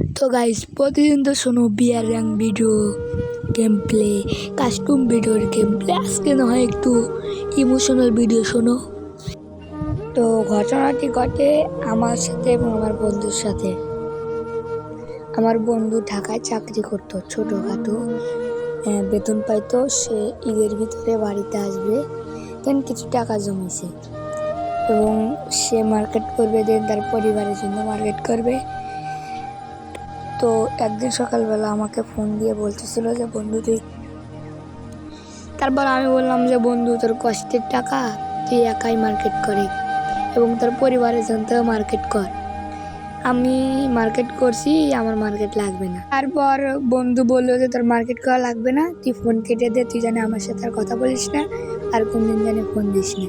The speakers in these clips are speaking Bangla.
তো গাইস প্রতিদিন তো শোনো, বিয়ার র্যাং ভিডিও গেম প্লে কাস্টম ভিডিওর গেম প্লে আজকে না হয় একটু ইমোশনাল ভিডিও শোনো। তো ঘটনাটি ঘটে আমার সাথে এবং আমার বন্ধুর সাথে। আমার বন্ধু ঢাকায় চাকরি করতো, ছোটোখাটো বেতন পাইতো, সে ঈদের ভিতরে বাড়িতে আসবে। দেন কিছু টাকা জমেছে। এবং সে মার্কেট করবে দেন তার পরিবারের জন্য মার্কেট করবে। তো একদিন সকালবেলা আমাকে ফোন দিয়ে বলতেছিল যে, বন্ধু, তুই তারপর আমি বললাম যে, বন্ধু, তোর কষ্টের টাকা তুই একাই মার্কেট করে এবং তোর পরিবারের জন্য মার্কেট কর। আমি মার্কেট করছি, আমার মার্কেট লাগবে না। তারপর বন্ধু বলল যে, তোর মার্কেট করা লাগবে না, তুই ফোন কেটে দে, তুই জানি আমার সাথে আর কথা বলিস না, আর কোনদিন জানি ফোন দিস না।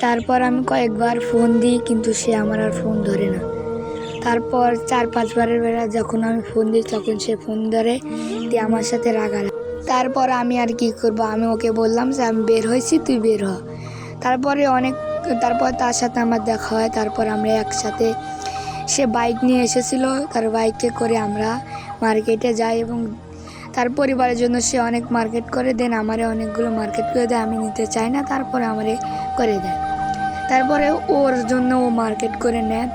তারপর আমি কয়েকবার ফোন দিই, কিন্তু সে আমার আর ফোন ধরে না। তারপর চার, পাঁচবারের বেলা যখন আমি ফোন দিই, তখন সে ফোন ধরে দিয়ে আমার সাথে রাগারা তারপর আমি আর কি করব? আমি ওকে বললাম যে, আমি বের হয়েছি, তুই বের হ। তারপরে অনেক, তারপর তার সাথে আমার দেখা হয়। তারপর আমরা একসাথে সে বাইক নিয়ে এসেছিল। তার বাইকে করে আমরা মার্কেটে যাই এবং তার পরিবারের জন্য সে অনেক মার্কেট করে। দেন আমারে অনেকগুলো মার্কেট করে দেয়। আমি নিতে চাই না। তারপরে আমারে করে দেয়। তারপরে ওর জন্য ও মার্কেট করে নেয়।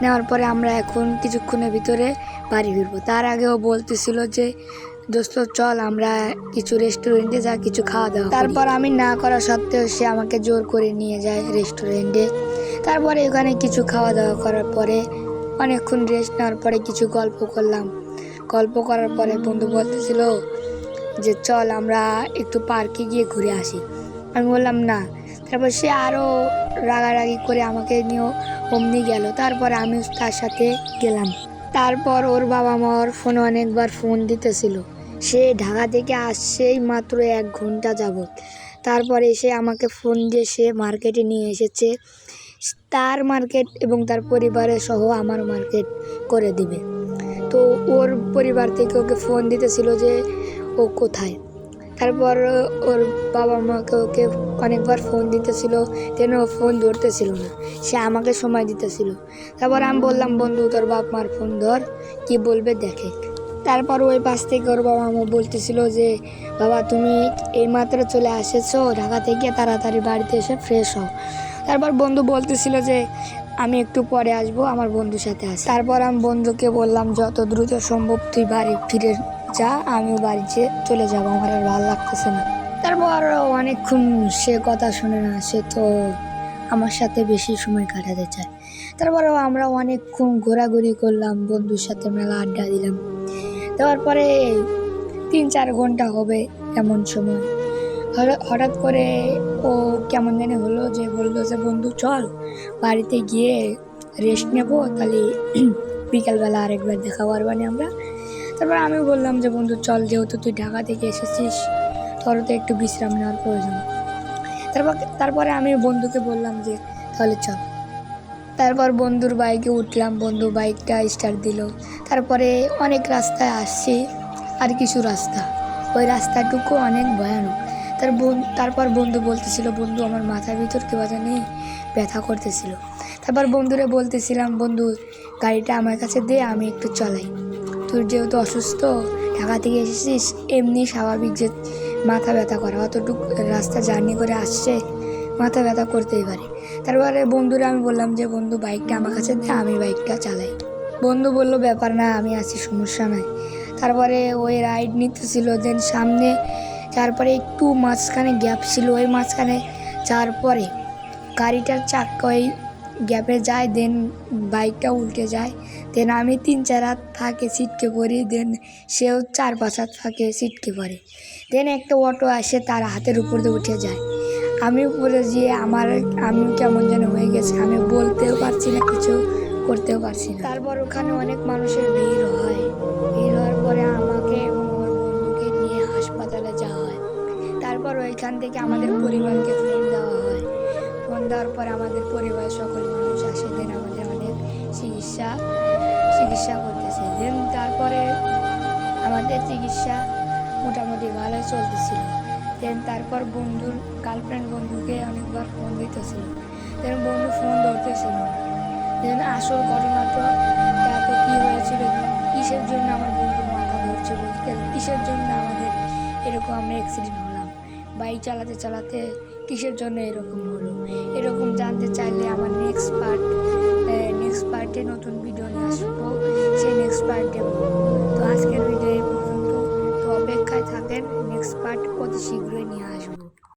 নেওয়ার পরে আমরা এখন কিছুক্ষণের ভিতরে বাড়ি ফিরবো। তার আগেও বলতেছিল যে, দোস্ত, চল আমরা কিছু রেস্টুরেন্টে যা, কিছু খাওয়া দাওয়া তারপর আমি না করা সত্ত্বেও সে আমাকে জোর করে নিয়ে যায় রেস্টুরেন্টে তারপরে ওখানে কিছু খাওয়া দাওয়া করার পরে, অনেকক্ষণ রেস্ট নেওয়ার পরে কিছু গল্প করলাম। গল্প করার পরে বন্ধু বলতেছিল যে, চল আমরা একটু পার্কে গিয়ে ঘুরে আসি। আমি বললাম, না। তারপর সে আরও রাগারাগি করে আমাকে নিয়েও অমনি গেল। তারপরে আমি তার সাথে গেলাম। তারপর ওর বাবা মা ওর ফোনে অনেকবার ফোন দিতেছিল। সে ঢাকা থেকে আসছেই মাত্র এক ঘণ্টা যাবত তারপর এসে আমাকে ফোন দিয়ে সে মার্কেটে নিয়ে এসেছে। তার মার্কেট এবং তার পরিবারের সহ আমার মার্কেট করে দিবে। তো ওর পরিবার থেকে ওকে ফোন দিতেছিল যে ও কোথায়? তারপর ওর বাবা মাকে ওকে অনেকবার ফোন দিতেছিল ও ফোন ধরতেছিল না। সে আমাকে সময় দিতেছিল। তারপর আমি বললাম, বন্ধু, তোর বাপ মার ফোন ধর, কি বলবে দেখে। তারপর ওই পাশ থেকে ওর বাবা মা বলতেছিল যে, বাবা, তুমি এইমাত্র চলে আসেছো ঢাকা থেকে তাড়াতাড়ি বাড়িতে এসে ফ্রেশ হও। তারপর বন্ধু বলতেছিল যে, আমি একটু পরে আসব, আমার বন্ধুর সাথে আস। তারপর আমি বন্ধুকে বললাম, যত দ্রুত সম্ভব তুই বাড়ি ফিরে যা, আমিও বাড়িতে চলে যাব, আমার আর ভালো লাগতেছে না। তারপর অনেকক্ষণ সে কথা শুনে না, সে তো আমার সাথে বেশি সময় কাটাতে চায়। তারপরেও আমরা অনেকক্ষণ ঘোরাঘুরি করলাম, বন্ধুর সাথে মেলা আড্ডা দিলাম। দেওয়ার পরে তিন চার ঘণ্টা হবে এমন সময়। হঠাৎ- করে ও কেমন জানি হলো যে বলল যে, বন্ধু, চল বাড়িতে গিয়ে রেস্ট নেব, তাহলে বিকালবেলা আরেকবার দেখা পারবানি আমরা। তারপর আমি বললাম যে, বন্ধু, চল যেহেতু তুই ঢাকা থেকে এসেছিস, তোর তো একটু বিশ্রাম নেওয়ার প্রয়োজন। তারপর, তারপরে আমি বন্ধুকে বললাম যে, তাহলে চল। তারপর বন্ধুর বাইকে উঠলাম, বন্ধু বাইকটা স্টার্ট দিল। তারপরে অনেক রাস্তায় আসছি, আর কিছু রাস্তা। ওই রাস্তাটুকু অনেক ভয়ানক। তার তারপর বন্ধু বলতেছিল, বন্ধু, আমার মাথার ভিতর কেউ জানি ব্যথা করতেছিল? তারপর বন্ধুরে বলতেছিলাম, বন্ধু, গাড়িটা আমার কাছে দে, আমি একটু চালাই। তোর যেহেতু অসুস্থ, ঢাকা থেকে এসেছিস, এমনি স্বাভাবিক যে মাথা ব্যথা করা। অতটুকু রাস্তা জার্নি করে আসছে, মাথা ব্যথা করতেই পারে। তারপরে বন্ধুরা, আমি বললাম যে, বন্ধু, বাইকটা আমার কাছে দে, আমি বাইকটা চালাই। বন্ধু বলল, ব্যাপার না, আমি আছি, সমস্যা নাই। তারপরে ওই রাইড নিতেছিল দেন সামনে, তারপরে একটু মাঝখানে গ্যাপ ছিল। ওই মাঝখানে যাওয়ার পরে গাড়িটার চাক্কা ওই গ্যাপে যায় দেন বাইকটা উল্টে যায়। দেন আমি তিন, চার হাত ফাঁকে ছিটকে পড়ি দেন সেও চার, পাঁচ হাত ফাঁকে ছিটকে পড়ে দেন একটা অটো আসে, তার হাতের উপর দিয়ে উঠে যায়। আমি উপরে গিয়ে আমার, আমি কেমন যেন হয়ে গেছে। আমি বলতেও পারছি না, কিছু করতেও পারছি না। তারপর ওখানে অনেক মানুষের ভিড় হয়। ভিড় হওয়ার পরে আমাকে ওর বন্ধুকে নিয়ে হাসপাতালে যাওয়া হয়। তারপর ওইখান থেকে আমাদের পরিবারকে দেওয়ার পর আমাদের পরিবার সকল মানুষ আসে দেন আমাদের অনেক চিকিৎসা চিকিৎসা করতেছে। দেন তারপরে আমাদের চিকিৎসা মোটামুটি ভালো চলতেছিল। দেন তারপর বন্ধুর গার্লফ্রেন্ড বন্ধুকে অনেকবার ফোন দিতেছিল। দেন বন্ধু ফোন ধরতেছিল। দেন আসল ঘটনা তো তারপর কী হয়েছিল, কিসের জন্য আমার বন্ধু মাথা ধরছিল, কিসের জন্য আমাদের এরকম আমরা অ্যাক্সিডেন্ট হলাম? বাইক চালাতে চালাতে কিসের জন্য এরকম হলো? এরকম জানতে চাইলে আমার নেক্সট পার্ট নেক্সট পার্টে নতুন ভিডিও নিয়ে আসব। সেই নেক্সট পার্টে তো আজকের ভিডিও এই পর্যন্ত। তো অপেক্ষায় থাকেন নেক্সট পার্ট অতি শীঘ্রই নিয়ে আসব।